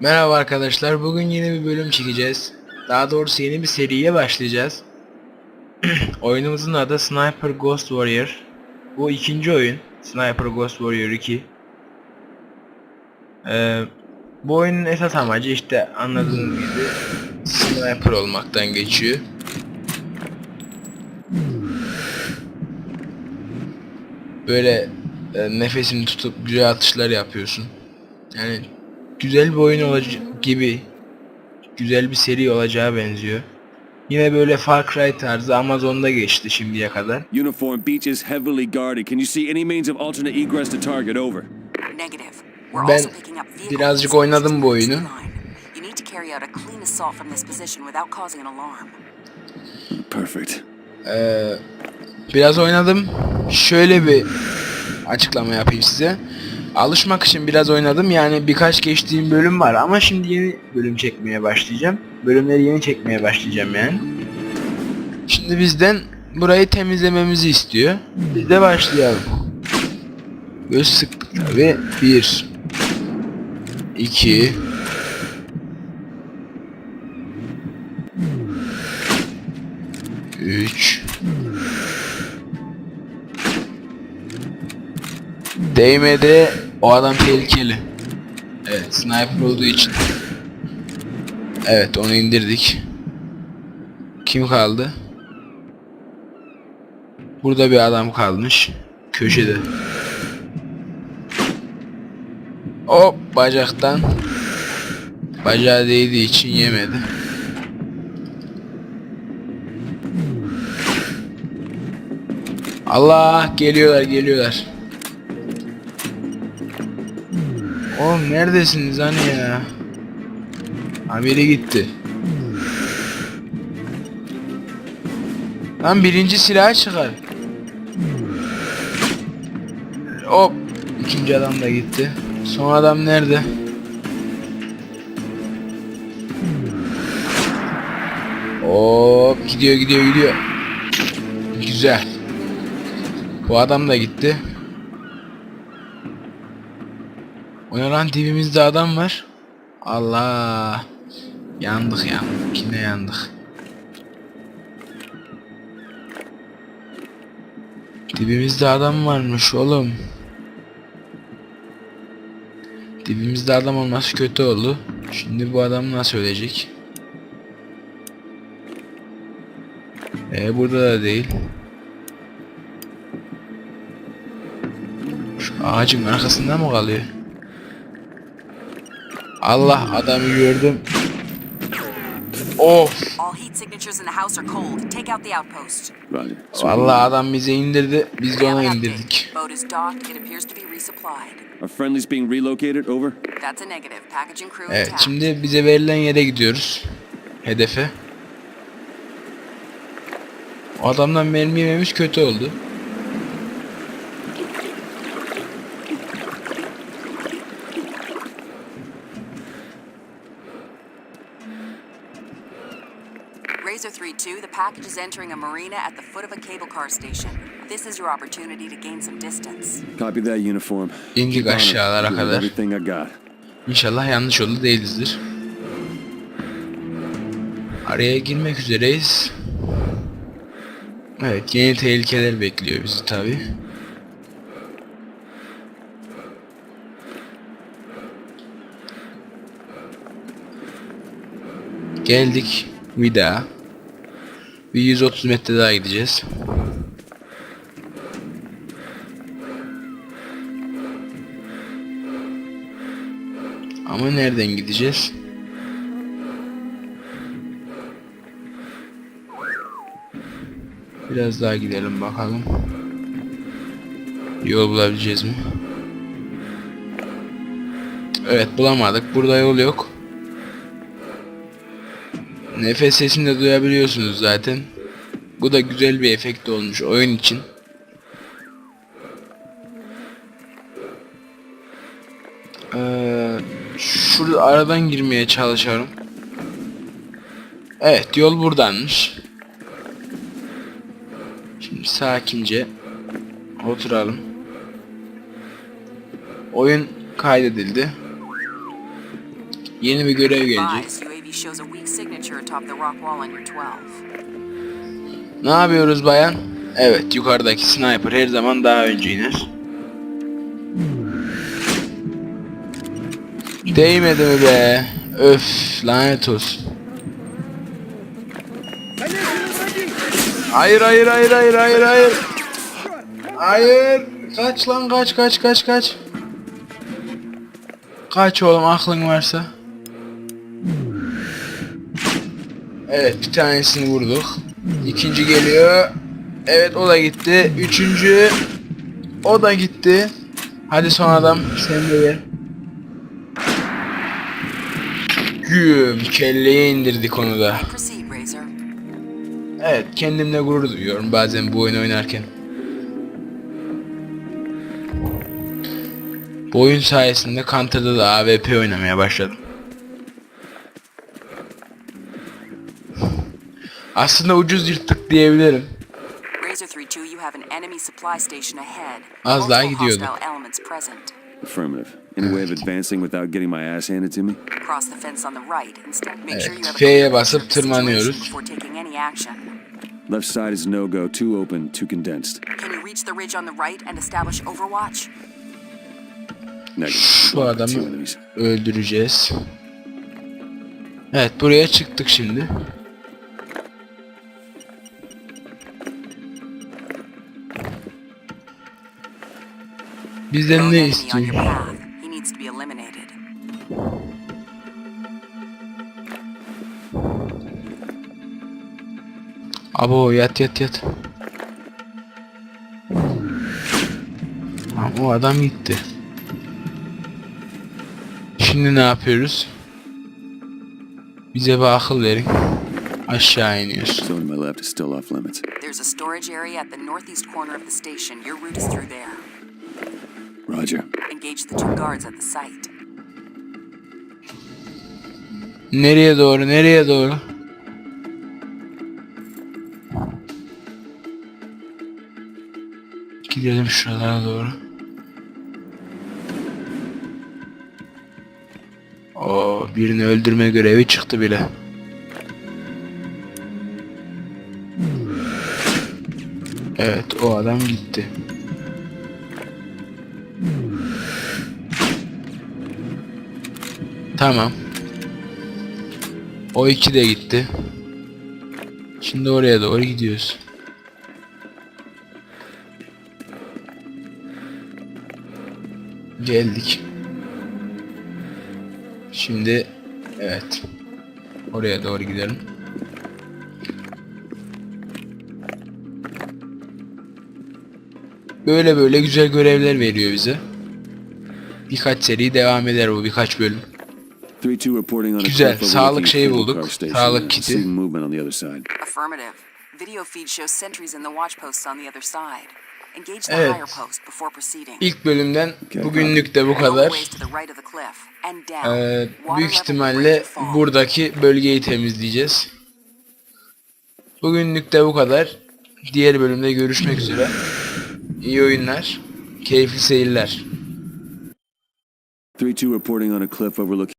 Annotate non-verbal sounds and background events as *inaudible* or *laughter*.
Merhaba arkadaşlar. Bugün yeni bir bölüm çekeceğiz. Daha doğrusu yeni bir seriye başlayacağız. *clears throat* Oyunumuzun adı Sniper Ghost Warrior. Bu ikinci oyun. Sniper Ghost Warrior 2. Ee, bu oyunun esas amacı işte anladığınız gibi sniper olmaktan geçiyor. Böyle e, nefesini tutup güzel atışlar yapıyorsun. Yani güzel bir oyun olacak gibi güzel bir seri olacağı benziyor. Yine böyle Far Cry tarzı Amazon'da geçti şimdiye kadar. Uniform beach is heavily guarded. Can you see any means of alternate egress to target? Over. Negative. We're Ben also picking up vehicle birazcık oynadım bu oyunu. line. You need to carry out a clean assault from this position without causing an alarm. Perfect. Ee, biraz oynadım. Şöyle bir açıklama yapayım size. Alışmak için biraz oynadım. Yani birkaç geçtiğim bölüm var ama şimdi yeni bölüm çekmeye başlayacağım. Bölümleri yeni çekmeye başlayacağım yani. Şimdi bizden burayı temizlememizi istiyor. Biz de başlayalım. Göz sıktık tabi. Bir. iki, Üç. Değmedi. O adam tehlikeli. Evet, sniper olduğu için. Evet, onu indirdik. Kim kaldı? Burada bir adam kalmış. Köşede. Hop bacaktan. Bacağı değdiği için yemedi. Allah geliyorlar geliyorlar. Oğlum neredesiniz hani ya? Amiri gitti. Lan birinci silahı çıkar. Hop. İkinci adam da gitti. Son adam nerede? Hop gidiyor gidiyor gidiyor. Güzel. Bu adam da gitti. O ne lan dibimizde adam var. Allah. Yandık yandık. Yine yandık. Dibimizde adam varmış oğlum. Dibimizde adam olması kötü oldu. Şimdi bu adam nasıl ölecek? Ee burada da değil. Şu ağacın arkasında mı kalıyor? Allah adamı gördüm. Of. All heat signatures in the house are cold. Take out the outpost. Vallahi adam bizi indirdi. Biz de onu indirdik. Boat is docked. It appears to be resupplied. Are friendlies being relocated? Over. That's a negative. Packaging crew Evet intact. şimdi bize verilen yere gidiyoruz. Hedefe. O adamdan mermi yememiş kötü oldu. Razor 3-2, the package is entering a marina at the foot of a cable car station. This is your opportunity to gain some distance. Copy that uniform. İndik aşağılara kadar. İnşallah yanlış yolda değilizdir. Araya girmek üzereyiz. Evet yeni tehlikeler bekliyor bizi tabi. Geldik daha. Bir 130 metre daha gideceğiz. Ama nereden gideceğiz? Biraz daha gidelim bakalım. Yol bulabileceğiz mi? Evet bulamadık. Burada yol yok. Nefes sesini de duyabiliyorsunuz zaten. Bu da güzel bir efekt olmuş oyun için. Ee, şurada aradan girmeye çalışıyorum. Evet yol buradanmış. Şimdi sakince oturalım. Oyun kaydedildi. Yeni bir görev gelecek. Ne yapıyoruz bayan? Evet yukarıdaki sniper her zaman daha önce iner. Değmedi mi be? Öf lanet olsun. Hayır hayır hayır hayır hayır hayır. Hayır. Kaç lan kaç kaç kaç kaç. Kaç oğlum aklın varsa. Evet bir tanesini vurduk. İkinci geliyor. Evet o da gitti. Üçüncü. O da gitti. Hadi son adam sen de gel. Güm kelleye indirdik onu da. Evet kendimle gurur duyuyorum bazen bu oyunu oynarken. Bu oyun sayesinde Counter'da da AWP oynamaya başladım. On the right. Instead, make sure you Evet, have a F'ye basıp tırmanıyoruz. situation Before taking any action. Left side is no go, too open, too condensed. Can you reach the ridge on the right and establish overwatch? Negative. Şu adamı öldüreceğiz. Evet buraya çıktık şimdi. Bizden ne istiyor? your path. He needs to be eliminated. Abo yat yat yat. Tamam, o adam gitti. Şimdi ne yapıyoruz? Bize bir akıl verin. Aşağı iniyoruz. Zone my left is still off limits. There's a storage area at the northeast corner of the station. Your route is through there. Roger. Engage the two guards at the site. Nereye doğru? Nereye doğru? Gidelim şuralara doğru. Oo, birini öldürme görevi çıktı bile. Evet, o adam gitti. Tamam. O iki de gitti. Şimdi oraya doğru gidiyoruz. Geldik. Şimdi evet. Oraya doğru gidelim. Böyle böyle güzel görevler veriyor bize. Birkaç seri devam eder bu birkaç bölüm. Güzel, sağlık şeyi bulduk. car station. Sağlık kiti. Seeing movement on the other side. Affirmative. Video feed shows sentries in the watch posts on the other side. Engage the Evet. higher post before proceeding. İlk bölümden bugünlük de bu kadar. ways to the right of the cliff and down. Ee, büyük ihtimalle buradaki bölgeyi temizleyeceğiz. Bugünlük de bu kadar. Diğer bölümde görüşmek üzere. İyi oyunlar. Keyifli seyirler. 3-2 reporting on a cliff overlooking